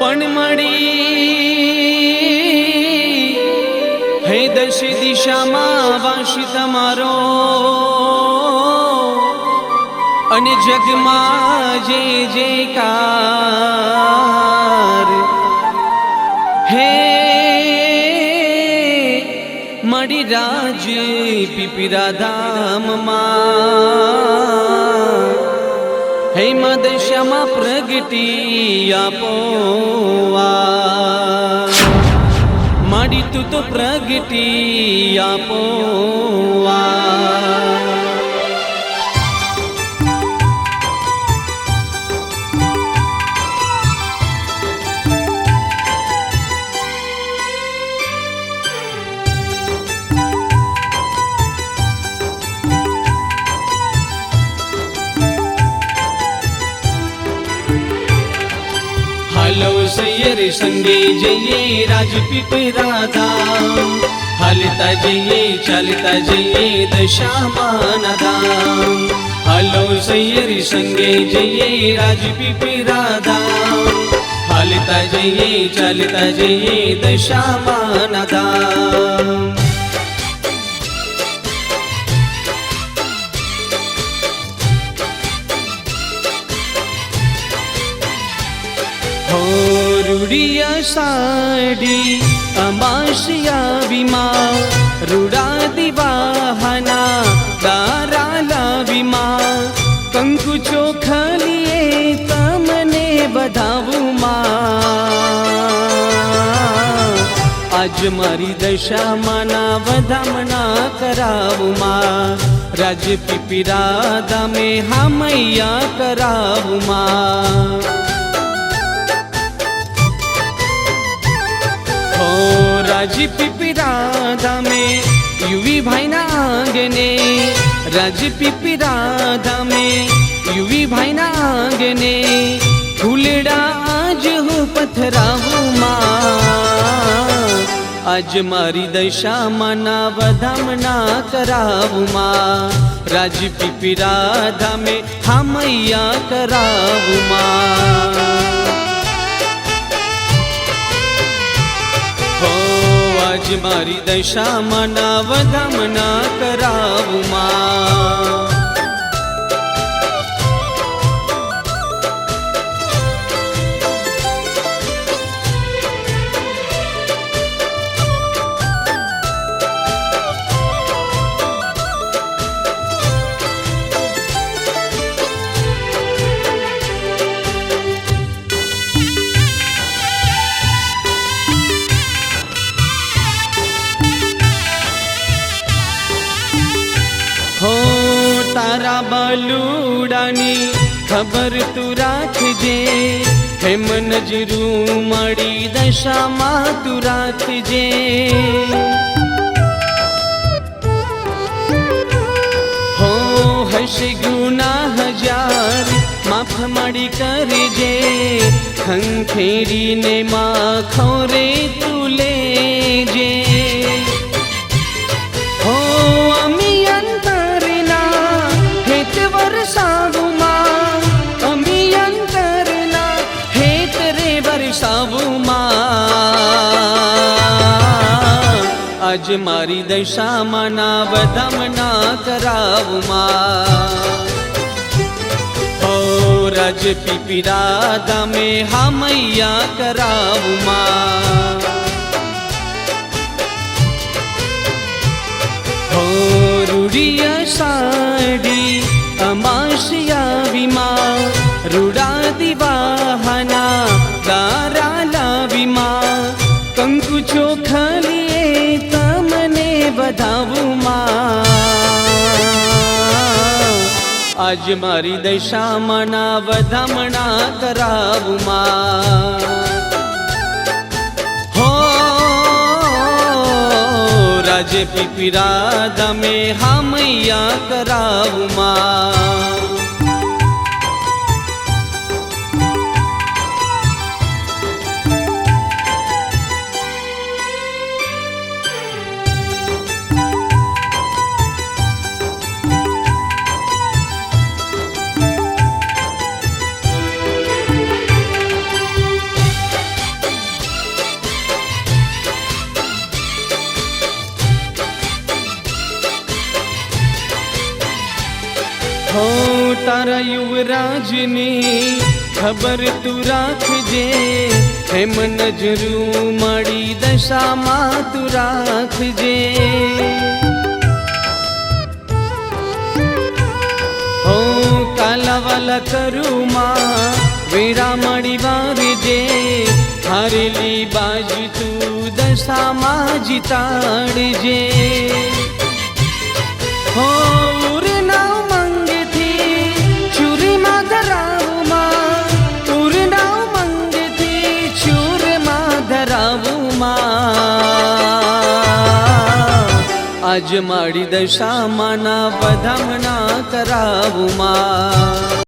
પણ મળી હે દશ દિશામાં વાંશી તમારો અને જગમાં જે જે કાર હે મળી રાજ પીપીરા ધામમાં હે મદશમાં પ્રગટી આપો મળી તું તો પ્રગટી આપો संगे जये राजपीप राधा। हालता जये चालता जये दशामानदा हलो सय्यरी संगे जये राजपीप राधा। हालता जये चालता जये दशामानदा સાડી, અમાશિયા વિમા રૂડા દિવાહના દારા લાવીમાં કંકુ ચોખલીએ તમને બધાવું માં. આજ મારી દશામાના વધામણા કરાવુમાં રાજ પીપીરા દામે હામૈયા કરાવુમાં હો રાજી પીપીરા ધામે યુવી ભાઈના આંગને રાજી પીપીરા ધામે યુવી ભાઈના આંગને ફૂલડા આજ હું પથરાવું માં આજ મારી દશામાના વધામણા કરાવું માં રાજ પીપીરા ધામે હામૈયા કરાવું માં આજ મારી દશામાના વધામણા કરાવુમાં હો તારા બલુડાની ખબર તું રાખજે હેમ નજરું મળી દશામાં તું રાખજે હો હશે ગુના હજાર માફ મળી કરજે ખંખેરીને માખો રે તું લેજે આજ મારી દશામાના વધામણા કરાવુમાં હો રાજ પીપીરા દામે હામૈયા કરાવમાં હો રૂડિયા સાડી અમાશિયા વિમા રૂડા દિવાહના દારા બધાવું માં આજ મારી દશામાના વધામણા કરાવું માં હો રાજે પીપીરા દમે હામૈયા કરાવુમાં. યુવરાજની ખબર તું રાખજે. હેમ નજરું મળી દશામાં તું રાખજે. હો કાલાવાલા કરુમાં વેરા મળી વારજે. હારેલી બાજુ તું દશામાં જીતાડજે. આજ મારી દશામાના વધામણા કરાવુમાં